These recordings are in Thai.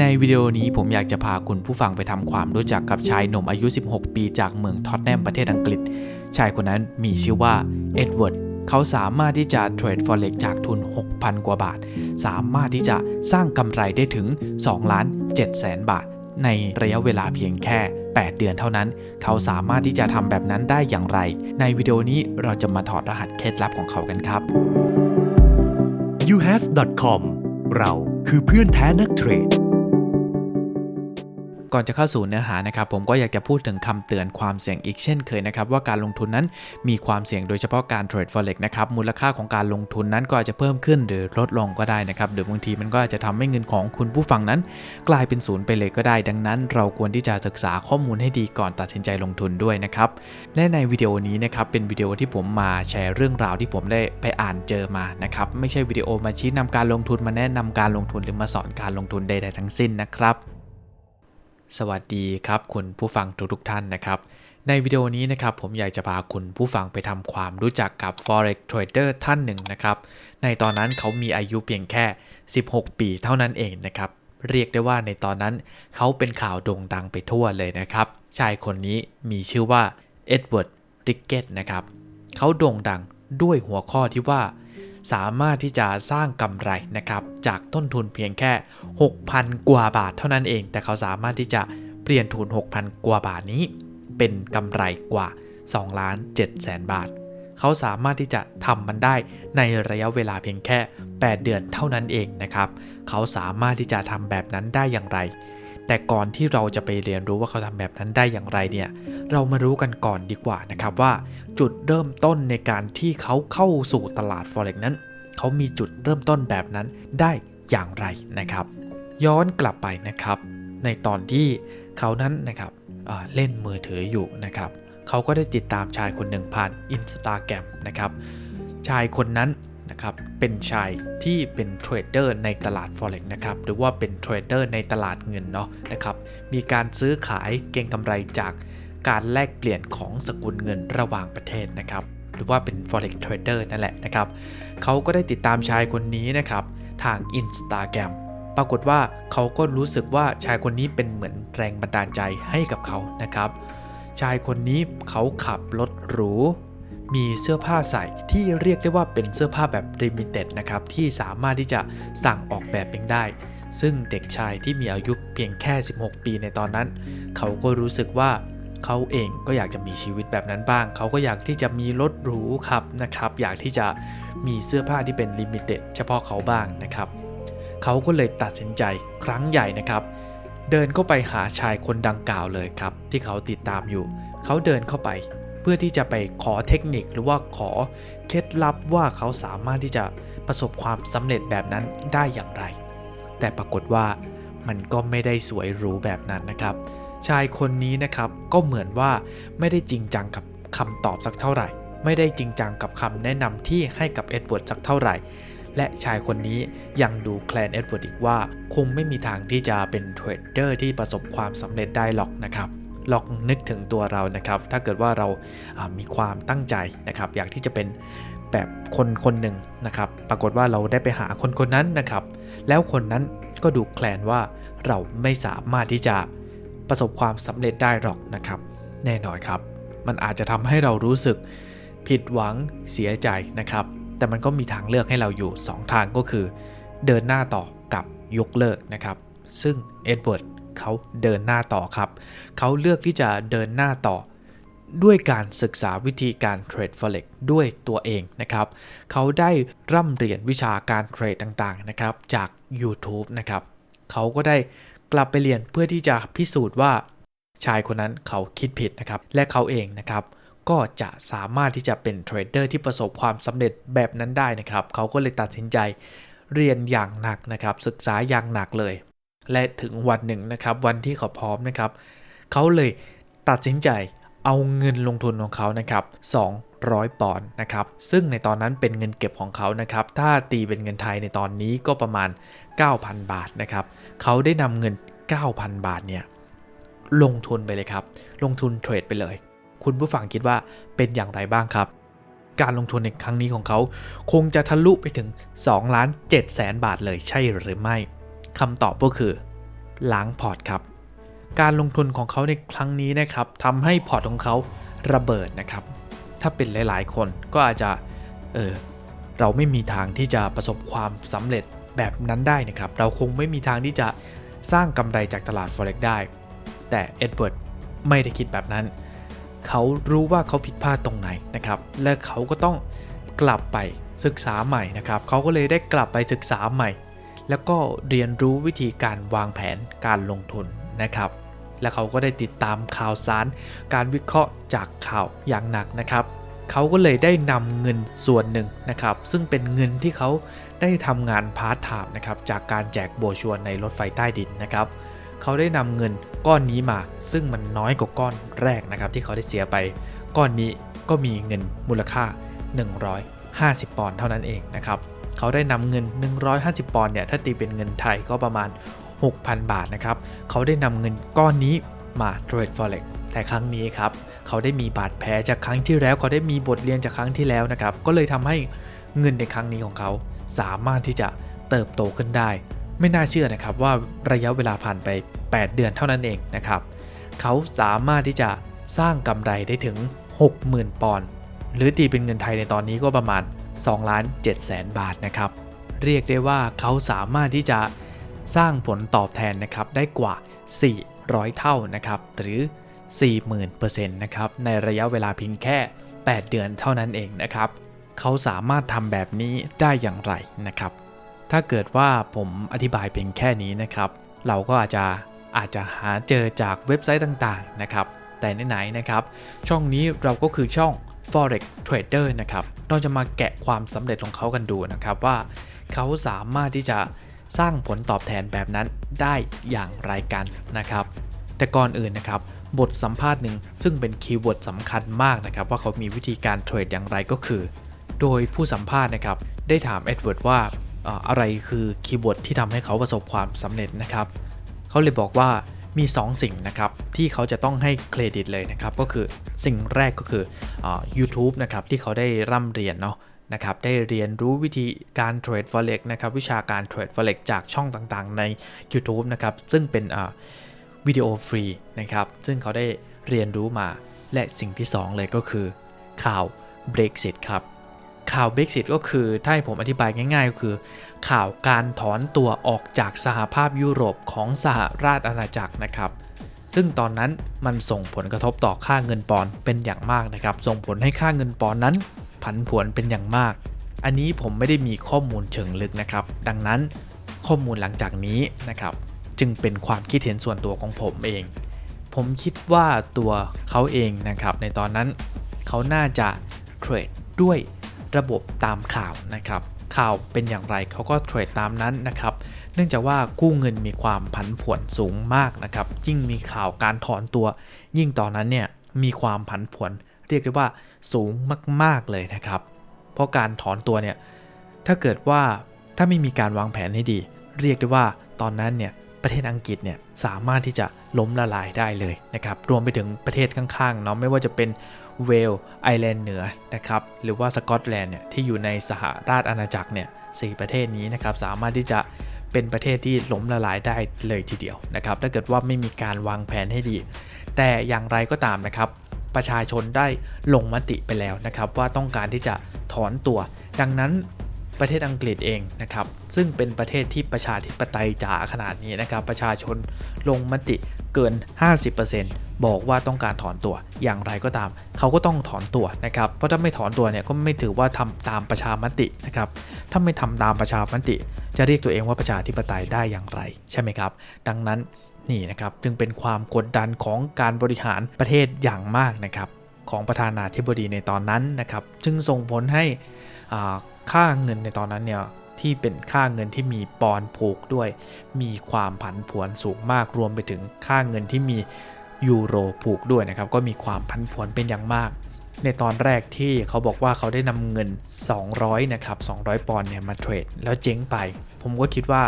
ในวิดีโอนี้ผมอยากจะพาคุณผู้ฟังไปทำความรู้จักกับชายหนุ่มอายุ 16 ปีจากเมืองท็อตแนมประเทศอังกฤษ ชายคนนั้นมีชื่อว่าเอ็ดเวิร์ดเขาสามารถที่จะเทรด Forex จากทุน 6,000 กว่าบาท สามารถที่จะสร้างกำไรได้ถึง2ล้าน7แสนบาท ในระยะเวลาเพียงแค่ 8 เดือนเท่านั้น เขาสามารถที่จะทำแบบนั้นได้อย่างไร ในวิดีโอนี้เราจะมาถอดรหัสเคล็ดลับของเขากันครับ uhas.com เราคือเพื่อนแท้นักเทรด ก่อนจะเข้าสู่เนื้อหานะครับผมก็อยากจะพูดถึงคำเตือนความเสี่ยงอีกเช่นเคยนะครับว่าการลงทุนนั้นมีความเสี่ยงโดยเฉพาะการเทรด forex นะครับมูลค่าของการลงทุนนั้นก็อาจจะเพิ่มขึ้นหรือลดลงก็ได้นะครับหรือบางทีมันก็อาจจะทำให้เงินของคุณผู้ฟังนั้น กลายเป็นศูนย์ไปเลยก็ได้ ดังนั้น เราควรที่จะศึกษาข้อมูลให้ดีก่อนตัดสินใจลงทุนด้วยนะครับและในวิดีโอนี้นะครับเป็นวิดีโอที่ผมมาแชร์เรื่องราวที่ผมได้ไปอ่านเจอมานะครับไม่ใช่วิดีโอมาชี้นำการลงทุนมาแนะนำการลงทุนหรือมาสอนการลงทุนใดๆทั้งสิ้นนะครับ สวัสดีครับคุณผู้ฟังทุกๆท่านนะครับ ในวิดีโอนี้นะครับผมอยากจะพาคุณผู้ฟังไปทำความรู้จักกับ forex trader ท่านหนึ่งนะครับ ในตอนนั้นเขามีอายุเพียงแค่ 16 ปีเท่านั้นเองนะครับ เรียกได้ว่าในตอนนั้นเขาเป็นข่าวโด่งดังไปทั่วเลยนะครับ ชายคนนี้มีชื่อว่าเอ็ดเวิร์ดริกเกตนะครับ เขาโด่งดังด้วยหัวข้อที่ว่า สามารถที่จะสร้างกำไรนะครับจากต้นทุนเพียงแค่ 6,000 กว่าบาทเท่านั้นเอง แต่เขาสามารถที่จะเปลี่ยนทุน 6,000 กว่าบาทนี้ เป็นกำไรกว่า2ล้าน7แสนบาท เขาสามารถที่จะทำมันได้ในระยะเวลาเพียงแค่ 8 เดือนเท่านั้นเองนะครับ เขาสามารถที่จะทำแบบนั้นได้อย่างไร แต่ก่อนที่เราจะไปเรียนรู้ว่าเขาทำแบบนั้นได้อย่างไรเนี่ย เรามารู้กันก่อนดีกว่านะครับว่า จุดเริ่มต้นในการที่เขาเข้าสู่ตลาด Forex นั้น เขามีจุดเริ่มต้นแบบนั้นได้อย่างไรนะครับ ย้อนกลับไปนะครับ ในตอนที่เขานั้นนะครับเเล่นมือถืออยู่นะครับ เขาก็ได้ติดตามชายคนหนึ่งผ่าน Instagram นะครับ ชายคนนั้น นะครับเป็นชายที่เป็นเทรดเดอร์ในตลาด Forex นะครับหรือว่าเป็นเทรดเดอร์ในตลาดเงินเนาะนะครับมีการซื้อขายเก็งกำไรจากการแลกเปลี่ยนของสกุลเงินระหว่างประเทศนะครับหรือว่าเป็น forex trader นั่นแหละนะครับ เขาก็ได้ติดตามชายคนนี้นะครับทาง Instagram ปรากฏว่าเขาก็รู้สึกว่าชายคนนี้เป็นเหมือนแรงบันดาลใจให้กับเขานะครับ ชายคนนี้เขาขับรถหรู มีเสื้อผ้าใส่ที่เรียกได้ว่าเป็นเสื้อผ้าแบบ limited นะครับที่สามารถที่จะสั่งออกแบบเองได้ ซึ่งเด็กชายที่มีอายุเพียงแค่ 16 ปีในตอนนั้น เขาก็รู้สึกว่าเขาเองก็อยากจะมีชีวิตแบบนั้นบ้าง เขาก็อยากที่จะมีรถหรูขับนะครับ อยากที่จะมีเสื้อผ้าที่เป็นลิมิเต็ดเฉพาะเขาบ้างนะครับ เขาก็เลยตัดสินใจครั้งใหญ่นะครับ เดินเข้าไปหาชายคนดังกล่าวเลยครับ ที่เขาติดตามอยู่ เขาเดินเข้าไป เพื่อที่จะไปขอเทคนิคหรือว่าขอเคล็ดลับว่าเขาสามารถที่จะประสบความสำเร็จแบบนั้นได้อย่างไร แต่ปรากฏว่ามันก็ไม่ได้สวยหรูแบบนั้นนะครับ ชายคนนี้นะครับก็เหมือนว่าไม่ได้จริงจังกับคำตอบสักเท่าไหร่ ไม่ได้จริงจังกับคำแนะนำที่ให้กับเอ็ดเวิร์ดสักเท่าไหร่ และชายคนนี้ยังดูแคลนเอ็ดเวิร์ดอีกว่า คงไม่มีทางที่จะเป็นเทรดเดอร์ที่ประสบความสำเร็จได้หรอกนะครับ ลองนึกถึงตัวเรานะครับ ถ้าเกิดว่าเรามีความตั้งใจนะครับ อยากที่จะเป็นแบบคนคนหนึ่งนะครับ ปรากฏว่าเราได้ไปหาคนคนนั้นนะครับ แล้วคนนั้นก็ดูแคลนว่าเราไม่สามารถที่จะประสบความสำเร็จได้หรอกนะครับ แน่นอนครับ มันอาจจะทำให้เรารู้สึกผิดหวังเสียใจนะครับ แต่มันก็มีทางเลือกให้เราอยู่ 2 ทางก็คือ เดินหน้าต่อกับยกเลิกนะครับ ซึ่งเอ็ดเวิร์ด เขาเดินหน้าต่อครับ เขาเลือกที่จะเดินหน้าต่อ ด้วยการศึกษาวิธีการเทรด forex ด้วยตัวเองนะครับ เขาได้ร่ำเรียนวิชาการเทรดต่างๆนะครับจาก YouTube นะครับ เขาก็ได้กลับไปเรียนเพื่อที่จะพิสูจน์ว่าชายคนนั้นเขาคิดผิดนะครับ และเขาเองนะครับก็จะสามารถที่จะเป็นเทรดเดอร์ที่ประสบความสำเร็จแบบนั้นได้นะครับ เขาก็เลยตัดสินใจเรียนอย่างหนักนะครับ ศึกษาอย่างหนักเลย และถึงวันหนึ่งนะครับวันที่เขาพร้อมนะครับเขาเลยตัดสินใจเอาเงินลงทุนของเขานะครับ200 ปอนด์นะครับซึ่งในตอนนั้นเป็นเงินเก็บของเขานะครับถ้าตีเป็นเงินไทยในตอนนี้ก็ประมาณ 9,000 บาทนะครับเขาได้นำเงิน 9,000 บาทเนี่ยลงทุนไปเลยครับ ลงทุนเทรดไปเลย คุณผู้ฟังคิดว่าเป็นอย่างไรบ้างครับ การลงทุนในครั้งนี้ของเขา คงจะทะลุไปถึง2ล้าน7แสนบาทเลยใช่หรือไม่ คำตอบก็คือ ล้างพอร์ตครับ การลงทุนของเขาในครั้งนี้นะครับทำให้พอร์ตของเขาระเบิดนะครับ ถ้าเป็นหลาย ๆ คนก็อาจจะเออเราไม่มีทางที่จะประสบความสำเร็จแบบนั้นได้นะครับ เราคงไม่มีทางที่จะสร้างกำไรจากตลาด Forex ได้ แต่เอ็ดเวิร์ดไม่ได้คิดแบบนั้น เขารู้ว่าเขาผิดพลาดตรงไหนนะครับ และเขาก็ต้องกลับไปศึกษาใหม่นะครับ เขาก็เลยได้กลับไปศึกษาใหม่ แล้วก็เรียนรู้วิธีการวางแผนการลงทุนนะครับ และเขาก็ได้ติดตามข่าวสาร การวิเคราะห์จากข่าวอย่างหนักนะครับเขาก็เลยได้นำเงินส่วนหนึ่งนะครับ ซึ่งเป็นเงินที่เขาได้ทำงานพาร์ทไทม์นะครับจากการแจกโบชัวในรถไฟใต้ดินนะครับเขาได้นำเงินก้อนนี้มา ซึ่งมันน้อยกว่าก้อนแรกนะครับ ที่เขาได้เสียไป ก้อนนี้ก็มีเงินมูลค่า 150 ปอนด์เท่านั้นเองนะครับ เขาได้นำเงิน 150 ปอนด์เนี่ยถ้าตีเป็นเงินไทยก็ประมาณ 6,000 บาทนะครับเขาได้นำเงินก้อนนี้มาเทรด forex แต่ครั้งนี้ครับเขาได้มีบาดแผลจากครั้งที่แล้ว เขาได้มีบทเรียนจากครั้งที่แล้วนะครับก็เลยทำให้เงินในครั้งนี้ของเขา สามารถที่จะเติบโตขึ้นได้ ไม่น่าเชื่อนะครับว่าระยะเวลาผ่านไป 8 เดือนเท่านั้นเองนะครับเขาสามารถที่จะสร้างกำไรได้ถึง 60,000 ปอนด์หรือตีเป็นเงินไทยในตอนนี้ก็ประมาณ 2ล้าน7แสนบาทนะครับ เรียกได้ว่าเขาสามารถที่จะสร้างผลตอบแทนนะครับได้กว่า 400 เท่านะครับ หรือ 40,000%นะครับ ในระยะเวลาเพียงแค่ 8 เดือนเท่านั้นเองนะครับ เขาสามารถทำแบบนี้ได้อย่างไรนะครับ ถ้าเกิดว่าผมอธิบายเพียงแค่นี้นะครับ เราก็อาจจะอาจจะหาเจอจากเว็บไซต์ต่างๆนะครับ แต่ไหนๆนะครับ ช่องนี้เราก็คือช่อง forex trader นะครับ เราจะมาแกะความสำเร็จของเขากันดูนะครับว่าเขาสามารถที่จะสร้างผลตอบแทนแบบนั้นได้อย่างไรกันนะครับ แต่ก่อนอื่นนะครับบทสัมภาษณ์หนึ่งซึ่งเป็นคีย์เวิร์ดสำคัญมากนะครับ ว่าเขามีวิธีการเทรดอย่างไรก็คือ โดยผู้สัมภาษณ์นะครับ ได้ถามเอ็ดเวิร์ดว่าอะไรคือคีย์เวิร์ดที่ทำให้เขาประสบความสำเร็จนะครับ เขาเลยบอกว่า มี 2 สิ่งนะครับ ที่เขาจะต้องให้เครดิตเลยนะครับ ก็คือสิ่งแรกก็คืออ YouTube นะครับ ที่เขาได้ร่ำเรียนเนาะนะครับได้เรียนรู้วิธีการเทรด forex นะครับ วิชาการเทรด forex จากช่องต่างๆ ใน YouTube นะครับ ซึ่งเป็นวิดีโอฟรีนะครับ ซึ่งเขาได้เรียนรู้มาและสิ่งที่ 2 เลยก็คือข่าว Brexit ครับ ข่าว Brexit ก็คือ ถ้าให้ผมอธิบายง่ายๆ ก็คือ ข่าวการถอนตัวออกจากสหภาพยุโรปของสหราชอาณาจักรนะครับ ซึ่งตอนนั้นมันส่งผลกระทบต่อค่าเงินปอนด์เป็นอย่างมากนะครับ ส่งผลให้ค่าเงินปอนด์นั้น ผันผวนเป็นอย่างมาก อันนี้ผมไม่ได้มีข้อมูลเชิงลึกนะครับ ดังนั้นข้อมูลหลังจากนี้นะครับ จึงเป็นความคิดเห็นส่วนตัวของผมเอง ผมคิดว่าตัวเขาเองนะครับ ในตอนนั้นเขาน่าจะเทรดด้วย ระบบตามข่าวนะครับ ข่าวเป็นอย่างไรเขาก็เทรดตามนั้นนะครับ เนื่องจากว่ากู้เงินมีความผันผวนสูงมากนะครับ ยิ่งมีข่าวการถอนตัว ยิ่งตอนนั้นเนี่ยมีความผันผวนเรียกได้ว่าสูงมาก ๆเลยนะครับ เพราะการถอนตัวเนี่ยถ้าเกิดว่าถ้าไม่มีการวางแผนให้ดี เรียกได้ว่าตอนนั้นเนี่ยประเทศอังกฤษเนี่ยสามารถที่จะล้มละลายได้เลยนะครับ รวมไปถึงประเทศข้างๆเนาะไม่ว่าจะเป็น เวลไอแลนด์เหนือนะครับหรือว่าสกอตแลนด์เนี่ยที่อยู่ในสหราชอาณาจักรเนี่ยสประเทศนี้นะครับสามารถที่จะเป็นประเทศที่ล้มละลายได้เลยทีเดียวนะครับถ้าเกิดว่าไม่มีการวางแผนให้ดี แต่อย่างไรก็ตามนะครับ ประชาชนได้ลงมติไปแล้วนะครับ ว่าต้องการที่จะถอนตัว ดังนั้นประเทศอังกฤษเองนะครับ ซึ่งเป็นประเทศที่ประชาธิปไตยจ๋าขนาดนี้นะครับ ประชาชนลงมติ เกิน 50%บอกว่าต้องการถอนตัวอย่างไรก็ตาม เขาก็ต้องถอนตัวนะครับ เพราะถ้าไม่ถอนตัวเนี่ยก็ไม่ถือว่าทำตามประชามตินะครับ ถ้าไม่ทำตามประชามติ จะเรียกตัวเองว่าประชาธิปไตยได้อย่างไร ใช่ไหมครับ ดังนั้นนี่นะครับจึงเป็นความกดดันของการบริหารประเทศอย่างมากนะครับของประธานาธิบดีในตอนนั้นนะครับ จึงส่งผลให้ค่าเงินในตอนนั้นเนี่ย ที่เป็นค่าเงินที่มีปอนผูกด้วย มีความผันผวนสูงมากรวมไปถึงค่าเงินที่มียูโรผูกด้วยนะครับ ก็มีความผันผวนเป็นอย่างมาก ในตอนแรกที่เขาบอกว่าเขาได้นำเงิน 200 นะครับ 200 ปอนด์เนี่ยมาเทรดแล้วเจ๊งไป ผมก็คิดว่า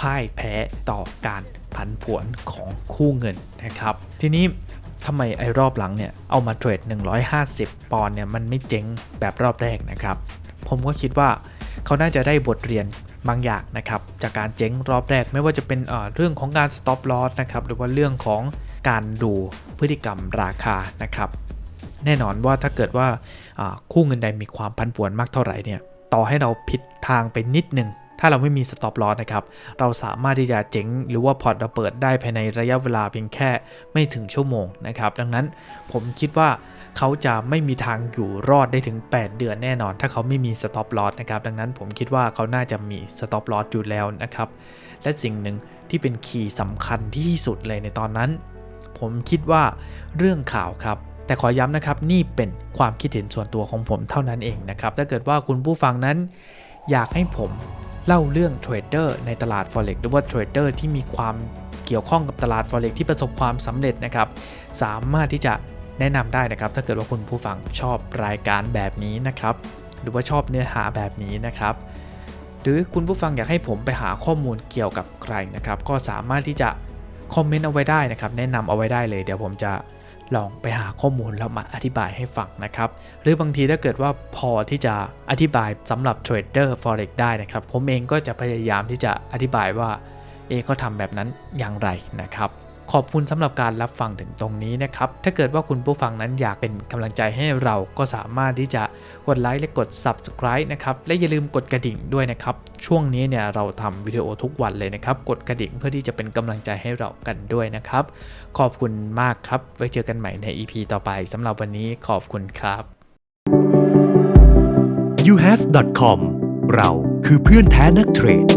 พ่ายแพ้ต่อการผันผวนของคู่เงินนะครับ ทีนี้ทำไมไอ้รอบหลังเนี่ยเอามาเทรด 150 ปอนด์เนี่ยมันไม่เจ๊งแบบรอบแรกนะครับ ผมก็คิดว่า เขาน่าจะได้บทเรียนบางอย่างนะครับจากการเจ๊งรอบแรกไม่ว่าจะเป็นเรื่องของการ stop loss นะครับหรือว่าเรื่องของการดูพฤติกรรมราคานะครับแน่นอนว่าถ้าเกิดว่าอ่าคู่เงินใดมีความพันผวนมากเท่าไหร่เนี่ยต่อให้เราผิดทางไปนิดนึง ถ้าเราไม่มี stop loss นะครับ เราสามารถที่จะเจ๋งหรือว่าพอร์ตเราเปิดได้ภายในระยะเวลาเพียงแค่ไม่ถึงชั่วโมงนะครับ ดังนั้นผมคิดว่าเขาจะไม่มีทางอยู่รอดได้ถึง 8 เดือนแน่นอน ถ้าเขาไม่มี stop loss นะครับ ดังนั้นผมคิดว่าเขาน่าจะมี stop loss อยู่แล้วนะครับ และสิ่งหนึ่งที่เป็นคีย์สำคัญที่สุดเลยในตอนนั้น ผมคิดว่าเรื่องข่าวครับแต่ขอย้ำนะครับนี่เป็นความคิดเห็นส่วนตัวของผมเท่านั้นเองนะครับ ถ้าเกิดว่าคุณผู้ฟังนั้น อยากให้ผม เล่าเรื่องเทรดเดอร์ในตลาด Forex หรือว่าเทรดเดอร์ที่มีความเกี่ยวข้องกับตลาด Forex ที่ประสบความสำเร็จนะครับ สามารถที่จะแนะนำได้นะครับ ถ้าเกิดว่าคุณผู้ฟังชอบรายการแบบนี้นะครับ หรือว่าชอบเนื้อหาแบบนี้นะครับ หรือคุณผู้ฟังอยากให้ผมไปหาข้อมูลเกี่ยวกับใครนะครับ ก็สามารถที่จะคอมเมนต์เอาไว้ได้นะครับ แนะนำเอาไว้ได้เลย เดี๋ยวผมจะ ลองไปหาข้อมูลแล้วมาอธิบายให้ฟังนะครับ หรือบางทีถ้าเกิดว่าพอที่จะอธิบายสำหรับเทรดเดอร์ forex ได้นะครับ ผมเองก็จะพยายามที่จะอธิบายว่าเอเขาทำแบบนั้นอย่างไรนะครับ ขอบคุณสำหรับการรับฟังถึงตรงนี้นะครับ ถ้าเกิดว่าคุณผู้ฟังนั้นอยากเป็นกำลังใจให้เราก็สามารถที่จะกดไลค์และกด subscribe นะครับ และอย่าลืมกดกระดิ่งด้วยนะครับ ช่วงนี้เนี่ยเราทำวิดีโอทุกวันเลยนะครับ กดกระดิ่งเพื่อที่จะเป็นกำลังใจให้เรากันด้วยนะครับ ขอบคุณมากครับ ไว้เจอกันใหม่ใน EP ต่อไปสำหรับวันนี้ขอบคุณครับ uhas.com เราคือเพื่อนแท้นักเทรด